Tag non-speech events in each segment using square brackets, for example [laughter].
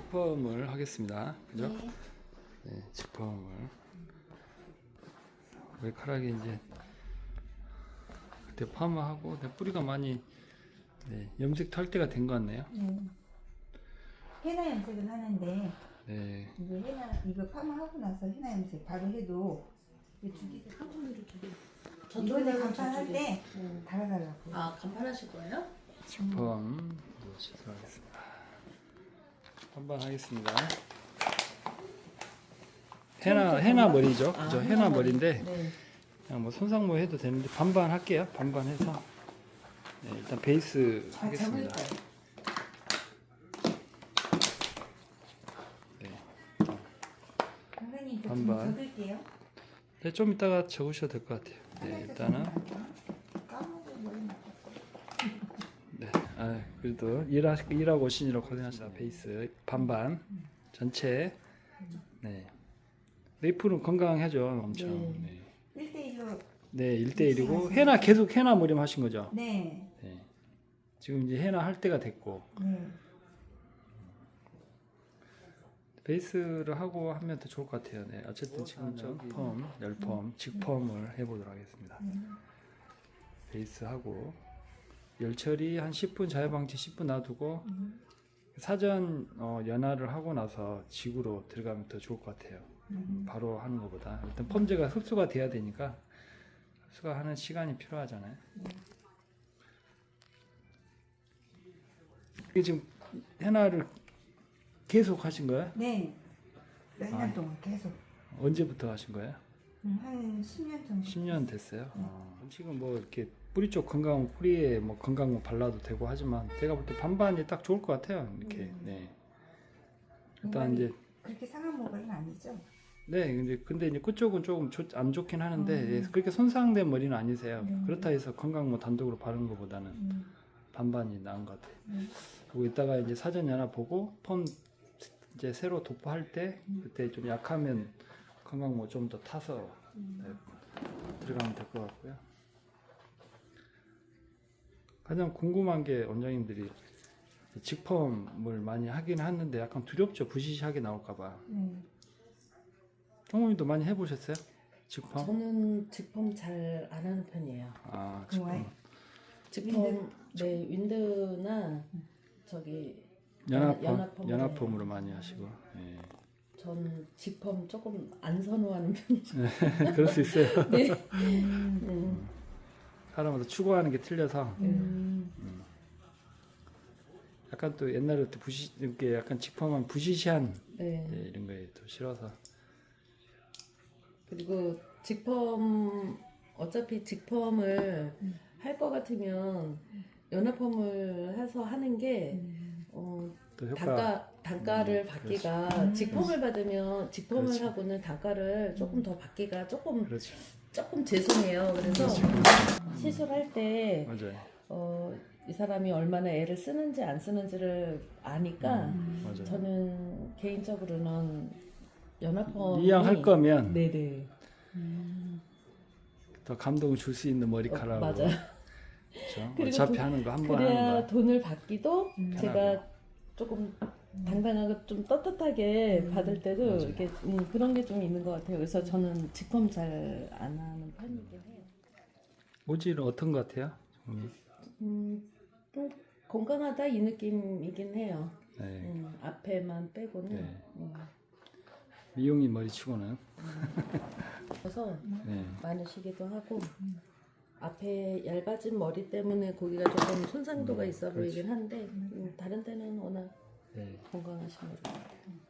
직펌을 하겠습니다. 그죠? 네. 네, 직펌을 머리카락이 이제 그때 파마하고 네, 뿌리가 많이 네, 염색 탈 때가 된 것 같네요. 음. 헤나 염색은 하는데 네, 이거 헤나 이거 파마하고 나서 헤나 염색 바로 해도 주기세 한. 이번에 간판할. 때 달아달라고. 아 간판하실 거예요? 직펌 시도하겠습니다. 한번 하겠습니다. 해나 해나 머리죠, 아, 그죠? 해나 해나 머리. 머리인데 네. 그냥 뭐 손상모 해도 되는데 반반 할게요. 반반 해서 네, 일단 베이스 잘 하겠습니다. 잡을까요? 네. 선생님 저 반반. 적을게요. 네, 좀 이따가 적으셔도 될 것 같아요. 네, 일단은 까먹고 머리 맞았어. 네, 아, 그래도 일하, 일하고 오시느라 고생하시다. 베이스 반반 전체 네. 레이프는 건강하죠, 엄청. 네, 1대1로 네 1대1이고 해나 계속 해나 머리만 하신 거죠. 네. 네. 지금 이제 해나 할 때가 됐고 네. 베이스를 하고 하면 더 좋을 것 같아요. 네, 어쨌든 지금 저 펌, 열펌, 직펌을 해보도록 하겠습니다. 베이스 하고 열처리 한 10분 자유방치 10분 놔두고 사전 어, 연화를 하고 나서 직으로 들어가면 더 좋을 것 같아요. 바로 하는 것보다 일단 펌제가 흡수가 돼야 되니까 흡수가 하는 시간이 필요하잖아요. 이게 지금 해나를 계속 하신 거예요? 네. 몇년 아. 동안 계속 언제부터 하신 거예요? 음, 한 10년 정도. 10년 됐어요. 어, 지금 뭐 이렇게 뿌리 쪽 건강 뿌리에 뭐 건강모 발라도 되고 하지만 제가 볼 때 반반이 딱 좋을 것 같아요. 이렇게 음. 네. 일단 이제 그렇게 상한 모발은 아니죠? 네 근데 근데 이제 끝쪽은 조금 좋- 안 좋긴 하는데 음. 예, 그렇게 손상된 머리는 아니세요. 음. 그렇다 해서 건강모 단독으로 바르는 것보다는 음. 반반이 나은 것 같아요. 음. 그리고 이따가 이제 사전 연화 보고 펌 이제 새로 도포할 때 음. 그때 좀 약하면 건강모 좀더 타서 음. 네, 들어가면 될 것 같고요. 가장 궁금한 게 원장님들이 직펌을 많이 하긴 하는데 약간 두렵죠 부시시하게 나올까봐. 네. 총무님도 많이 해보셨어요? 직펌? 저는 직펌 잘 안 하는 편이에요. 아 좋아해? 직펌. 직펌 네 윈드나 저기 연합펌 연합펌으로 연합펌 으로 많이 하시고. 예. 전 직펌 조금 안 선호하는 편이죠. [laughs] 그럴 수 있어요. [laughs] 네. [laughs] 음. 음. 사람마다 추구하는 게 틀려서 음. 약간 또 옛날에 또 부시 이렇게 약간 직펌한 부시시한 네. 예, 이런 거에 또 싫어서. 그리고 직펌 어차피 직펌을 할것 같으면 연합펌을 해서 하는 게 어, 또 효과 단가 단가를 음, 받기가 그렇지. 직펌을 받으면 직펌을 그렇지. 하고는 단가를 조금 더 받기가 조금 그렇죠. 조금 죄송해요. 그래서 그렇죠. 그렇죠. 시술 할 때 맞아요. 어, 이 사람이 얼마나 애를 쓰는지 안 쓰는지를 아니까 음, 맞아요. 저는 개인적으로는 연합펌 이왕 할 거면 네네 더 감동을 줄 수 있는 머리카락으로. 어, 맞아요. 그렇죠? 그리고 어차피 도- 하는 거 한 번 하는 그래야 거. 돈을 받기도 음. 제가 조금 당당하고 좀 떳떳하게 음. 받을 때도. 이렇게 음, 그런 게 좀 있는 것 같아요. 그래서 저는 직펌 잘안 하는 편이긴 해요. 오지는 어떤 것 같아요? 음, 음, 좀 건강하다 이 느낌이긴 해요. 네. 음, 앞에만 빼고는. 네. 음. 미용인 머리치고는. 그래서 네. 많으시기도 하고 앞에 얇아진 머리 때문에 고기가 조금 손상도가 음, 있어. 보이긴 한데 음, 다른 때는 워낙 네. 건강하신 머리 같아요.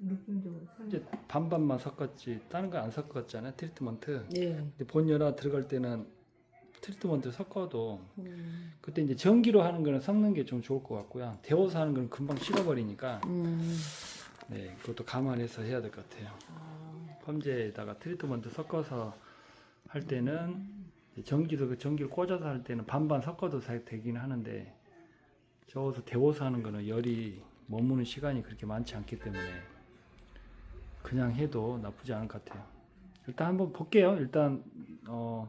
느낌적으로 이제 반반만 섞었지 다른 거 안 섞었잖아요 트리트먼트. 네. 근데 본연화 들어갈 때는 트리트먼트 섞어도 음, 그때 이제 전기로 하는 거는 섞는 게 좀 좋을 것 같고요. 데워서 하는 거는 금방 식어버리니까 음, 네 그것도 감안해서 해야 될 것 같아요. 아, 펌제에다가 트리트먼트 섞어서 할 때는 전기도 그 전기를 꽂아서 할 때는 반반 섞어도 잘 되긴 하는데 저어서 데워서 하는 거는 열이 머무는 시간이 그렇게 많지 않기 때문에 그냥 해도 나쁘지 않을 것 같아요. 일단 한번 볼게요. 일단 어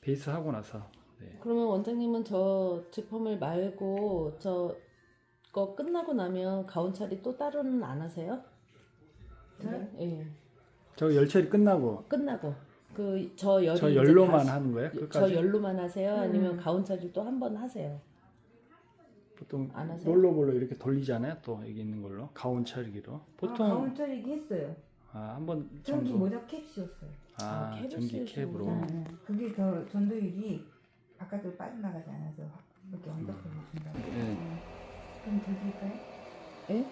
베이스 하고 나서 네. 그러면 원장님은 저 직펌을 말고 저 거 끝나고 나면 가온 처리 또 따로는 안 하세요? 저요? 예. 저 열처리 끝나고 끝나고 그 저 열이 저 열로만 다시- 하는 거예요? 저 끝까지? 열로만 하세요? 아니면 음. 가온 처리 또 한 번 하세요? 보통 안 하세요? 롤러볼로 이렇게 돌리잖아요. 또 여기 있는 걸로 가온 처리기로 아, 보통 가온 처리기 했어요. 아, 한번 전기 정도 모자 캡 씌웠어요. 아, 아, 캡을 전기. 캡으로 음. 네, 그게 더 전도율이 바깥으로 빠져나가지 않아서 이렇게 언더풀을 준다고. 네. 그럼 더 드릴까요? 예?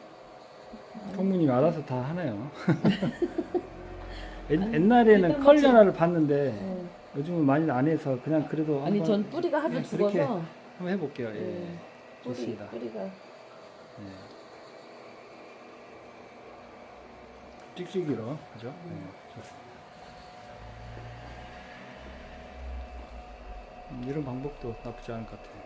통무님 알아서 다 하네요. [laughs] 옛, 옛날에는 컬뭐 연화를 봤는데 예. 요즘은 많이 안 해서 그냥 그래도 아니 한번 전 뿌리가 하도 네, 죽어서 한번 해볼게요. 예, 예. 좋습니다. 뿌리가 예. 찍찍이로 그죠? 예, 좋습니다. 음, 이런 방법도 나쁘지 않을 것 같아요.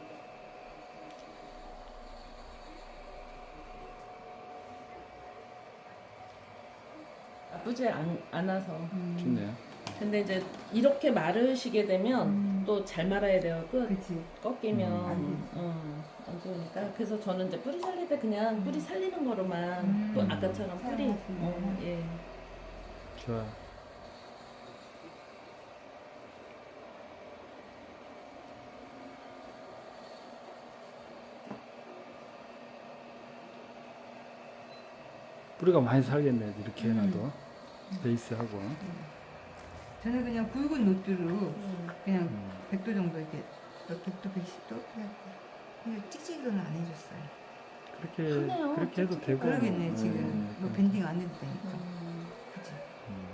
나쁘지 않, 않아서 좋네요. 근데 이제 이렇게 마르시게 되면 음. 또 잘 말아야 돼요 끝 그치. 꺾이면 음. 음, 안 좋으니까 그래서 저는 이제 뿌리 살릴 때 그냥 뿌리 살리는 거로만 음. 또 아까처럼 뿌리 사용하시는구나. 어, 예. 좋아. 뿌리가 많이 살겠네 이렇게 해놔도 베이스하고 저는 그냥 굵은 노트로 음. 그냥 음. 100도 정도 이렇게 100도 110도 해갖고 근데 찍찍이는 안 해줬어요. 그렇게 하네요. 그렇게 해도 되고 그러겠네 지금 음, 뭐 음. 밴딩 안 해도 되니까. 음, 그치. 음.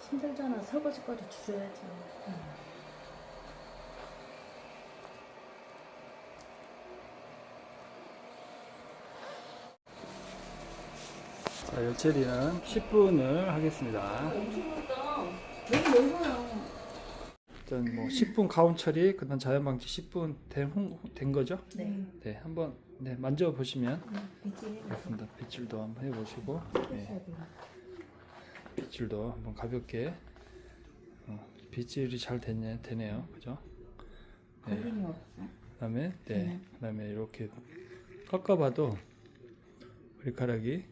힘들잖아 설거지거리 줄여야죠 자 열처리는 10분을 하겠습니다. 너무 일단 뭐 10분 가온 처리 그다음 자연 방지 10분 된, 홍- 된 거죠? 네 네 한번 네, 만져 보시면 빗질 해줘서 그렇습니다. 빗질도 한번 해 보시고 네, 해줘야 돼요. 빗질도 한번 가볍게 어, 빗질이 잘 됐네, 되네요, 그죠? 네. 걸림이 없어. 그다음에 네, 네. 그다음에 이렇게 꺾어봐도 머리카락이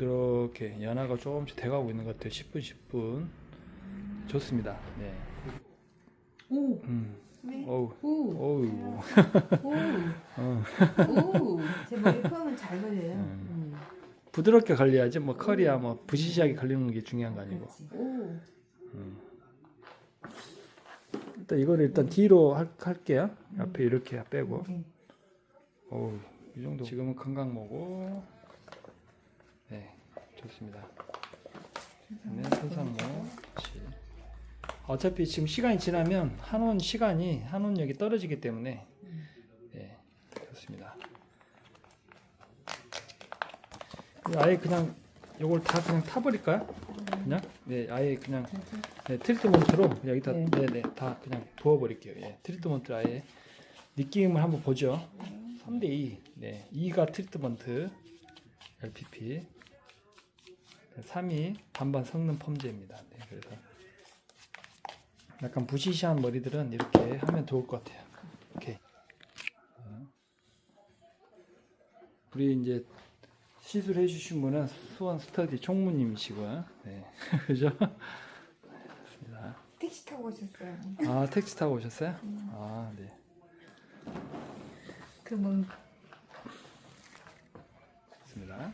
부드럽게 연화가 조금씩 돼가고 있는 것 같아요. 10분, 10분 좋습니다. 네. 오! 음. 네. 어우, 오! 어우, 오! 어. 오! 제 머리 펌은 잘 걸려요. 음. 음. 부드럽게 걸려야지 뭐 컬이야 뭐 부시시하게 걸리는 게 중요한 거 아니고. 그렇지. 오! 일단 이거는 일단 뒤로 할, 할게요. 앞에 이렇게 빼고. 네. 어우, 이 정도. 지금은 건강모고. 네, 좋습니다. 네, 손상모. 그렇지. 어차피 지금 시간이 지나면 한온 시간이 한온력이 떨어지기 때문에 네, 좋습니다. 아예 그냥 요걸 다 그냥 타버릴까요? 그냥 네 아예 그냥 네, 트리트먼트로 여기다 네. 네. 네, 다 그냥 부어버릴게요. 예, 트리트먼트 아예 느낌을 한번 보죠. 3대 2. 네, 2가 트리트먼트 LPP. 3이 반반 섞는 펌제입니다. 네, 그래서 약간 부시시한 머리들은 이렇게 하면 좋을 것 같아요. 오케이. 어. 우리 이제 시술해 주신 분은 수원 스터디 총무님이시고요. 네. [laughs] 그죠? 택시 타고 오셨어요. 아, 택시 타고 오셨어요? 아, 네. 그뭐 좋습니다.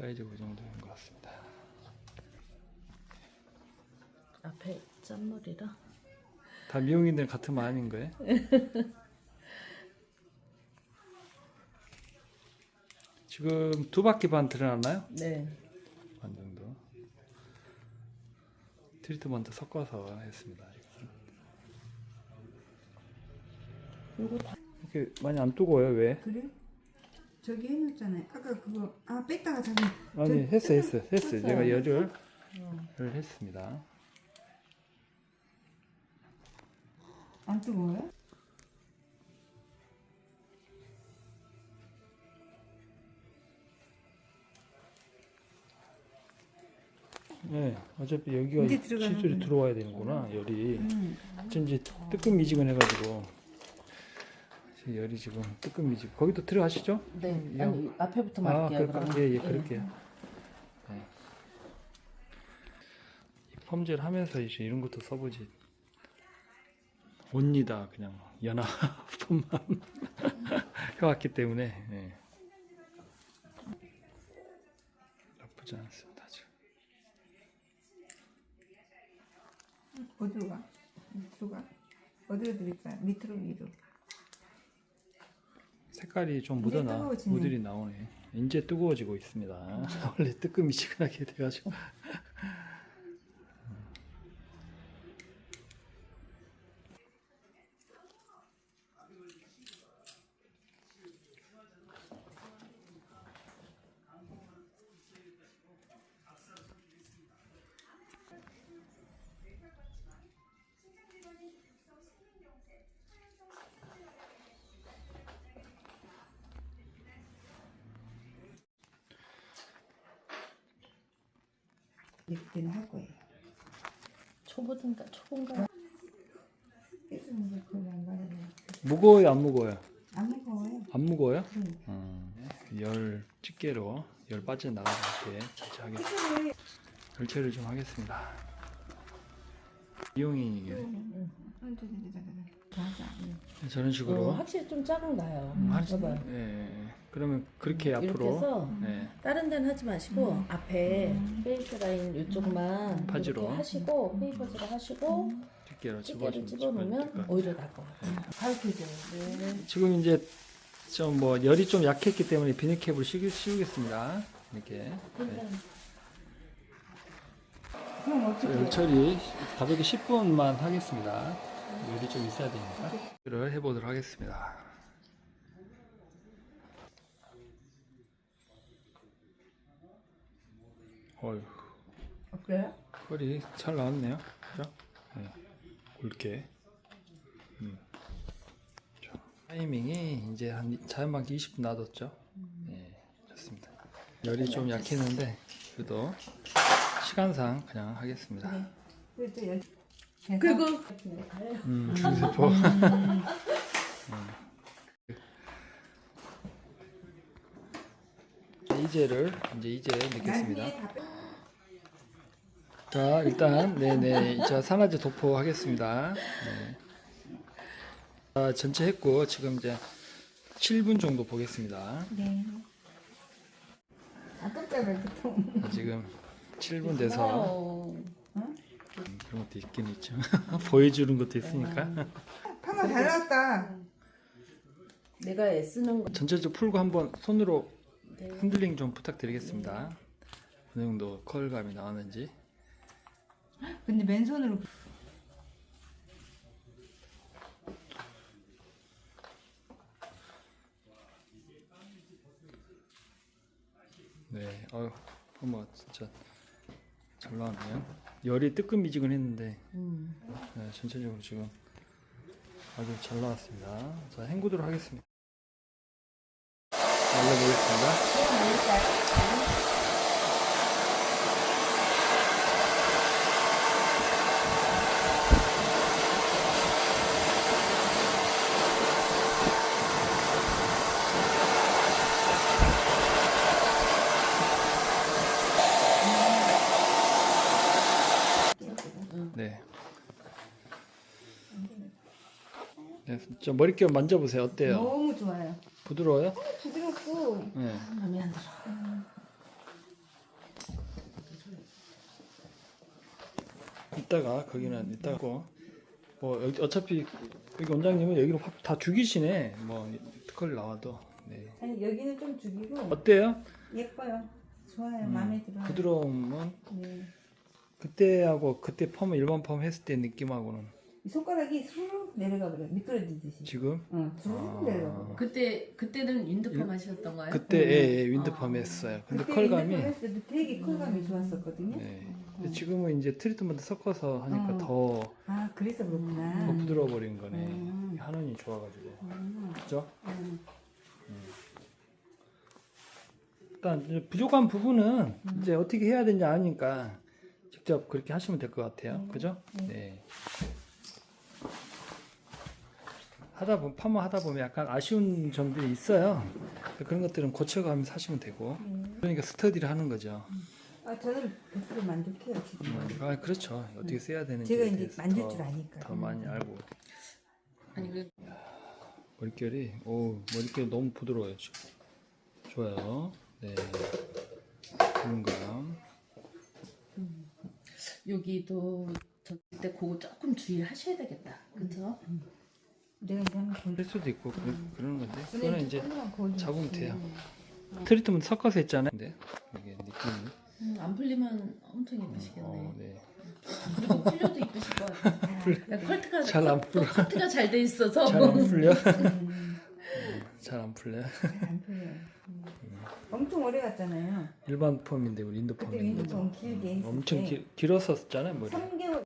사이즈 그 정도 된것 같습니다. 앞에 짠머리라 다 미용인들 같은 마음인 거예요? [laughs] 지금 두 바퀴 반 드러났나요? 네 반 정도. 트리트먼트 섞어서 했습니다. 다 이렇게 많이 안 뜨거워요? 왜? 그래? 저기 해놓잖아요. 아까 그거 아 뺐다가 다시 아니 했어 했어 했어. 했어요. 제가 열을 음. 를 했습니다. 안 뜨거워요? 네, 어차피 여기가 이제 들어가는 시술이 거네. 들어와야 되는구나 열이. 음. 어쩐지 뜨끈미지근해가지고 지금 열이 지금 뜨끈미지근. 거기도 들어가시죠? 네. 음, 아니 앞에부터 아, 말게요. 그럴까? 그럼. 예, 예, 그럴게요. 네. 이 펌젤 하면서 이제 이런 것도 써보지. 옵니다, 그냥 연하 [laughs] 펌만 [laughs] 해왔기 때문에 네. 나쁘지 않습니다. 지금. 어디로 가? 밑으로 가? 어디로 드릴까? 밑으로 위로. 색깔이 좀 묻어나. 무들이 나오네. 이제 뜨거워지고 있습니다. [laughs] 원래 뜨끔미지근하게 돼가지고. 이렇게는 할 거예요. 초보든가 초보인가? 무거워요, 안 무거워요? 안 무거워요. 안 무거워요? 응. 음, 열 집게로 열 빠져 나가지 않게 절제하겠습니다. 시술을 절제를 좀 하겠습니다. 이용이 이게. 저런 식으로 어, 확실히 좀 작은 가요. 음, 할 수- 봐봐요. 예, 예. 그러면 그렇게 이렇게 앞으로 해서 예, 다른 데는 하지 마시고 음. 앞에 페이스 라인 이쪽만 바지로. 이렇게 하시고 페이퍼즈로 하시고 집게로 집게를 집어주면 집어놓으면 집어주니까. 오히려 나을 것 같아요. 가르쳐줘요. 네. 지금 이제 좀 뭐 열이 좀 약했기 때문에 비닐캡을 씌우, 씌우겠습니다. 이렇게 네. 처리 가볍게 10분만 하겠습니다. 열이 좀 있어야 되니까. 를 해보도록 하겠습니다. 어휴, 어때요? 컬이 잘 나왔네요. 그죠? 네. 굵게. 음. 자, 타이밍이 이제 한 자연방 20분 놔뒀죠. 네, 좋습니다. 열이 좀 약했는데 그래도 시간상 그냥 하겠습니다. 열. 그리고 음, 중세포. [laughs] 음. 이제를 이제 이제 넣겠습니다. 빼- 자 일단 네네 자 산화제 도포 하겠습니다. 네. 자 전체 했고 지금 이제 7분 정도 보겠습니다. 네. 보통. 자, 지금 7분 돼서 어, 음, 그런 것도 있긴 있죠. [laughs] 보여주는 것도 있으니까 [laughs] 파마 잘 나왔다. 내가 애쓰는 거 전체적으로 풀고 한번 손으로 네. 흔들링 좀 부탁드리겠습니다. 어느 정도 컬감이 나왔는지. 근데 맨손으로 네, 어휴, 어머 진짜 잘 나왔네요. 열이 뜨끈미지근했는데 음. 네, 전체적으로 지금 아주 잘 나왔습니다. 자, 행구도록 하겠습니다. 알려보겠습니다. 네. 네, 저 머릿결 만져보세요. 어때요? 너무 좋아요. 부드러워요? 부드럽고 네. 마음에 안 들어. 이따가 거기는 이따가 고뭐 여기 어차피 여기 원장님은 여기로 확 다 죽이시네. 뭐 특허를 나와도. 네. 아니 여기는 좀 죽이고 어때요? 예뻐요. 좋아요. 음, 마음에 들어요. 부드러움은 네. 그때하고 그때 펌 일반 펌 했을 때 느낌하고는 이 손가락이 쑥 내려가 버려. 미끄러지듯이. 지금 응, 쑥 아. 내려가. 그때 그때는 윈드펌 하셨던 거예요? 그때 예, 예, 윈드펌 아. 했어요. 근데 그때 컬감이 했을 때도 되게 컬감이 좋았었거든요. 네. 근데 지금은 이제 트리트먼트 섞어서 하니까 음. 더, 아 그래서 그렇구나. 더 부드러워 버린 거네. 음. 한원이 좋아가지고. 음. 그죠? 음. 일단 부족한 부분은 음. 이제 어떻게 해야 되는지 아니까 직접 그렇게 하시면 될 것 같아요. 그죠? 네. 네. 하다 보면 파마 하다 보면 약간 아쉬운 점들이 있어요. 그런 것들은 고쳐가면서 하시면 되고. 네. 그러니까 스터디를 하는 거죠. 아 저는 100% 만족해요 지금. 아 그렇죠. 어떻게 써야 되는지 제가 이제 만질 더, 줄 아니까. 더 많이 알고. 아니 그 머릿결이 오 머릿결 너무 부드러워요 지금. 좋아요. 네. 건강. 여기도 저때 그거 조금 주의하셔야 되겠다. 그쵸? 내가 이제 한번 할 볼. 수도 있고 그, 그런 건데 음. 그거는 이제 잡으면 돼요. 음. 트리트먼트 섞어서 했잖아요. 근데 이게 느낌이. 음, 안 풀리면 엄청 예쁘시겠네. 어, 네. 그리고 풀려도 이쁘실 것 같아. 그러니까 [laughs] 컬트가 잘안 또 커트가 잘 돼 있어서. 잘 안 풀려? 음, 잘안 풀려. 잘안 풀려요. 음. 엄청 오래 갔잖아요. 일반 펌인데 우리 인도 그때 펌인데 좀 길게 했을 엄청 때 길었었잖아요 머리. 3개월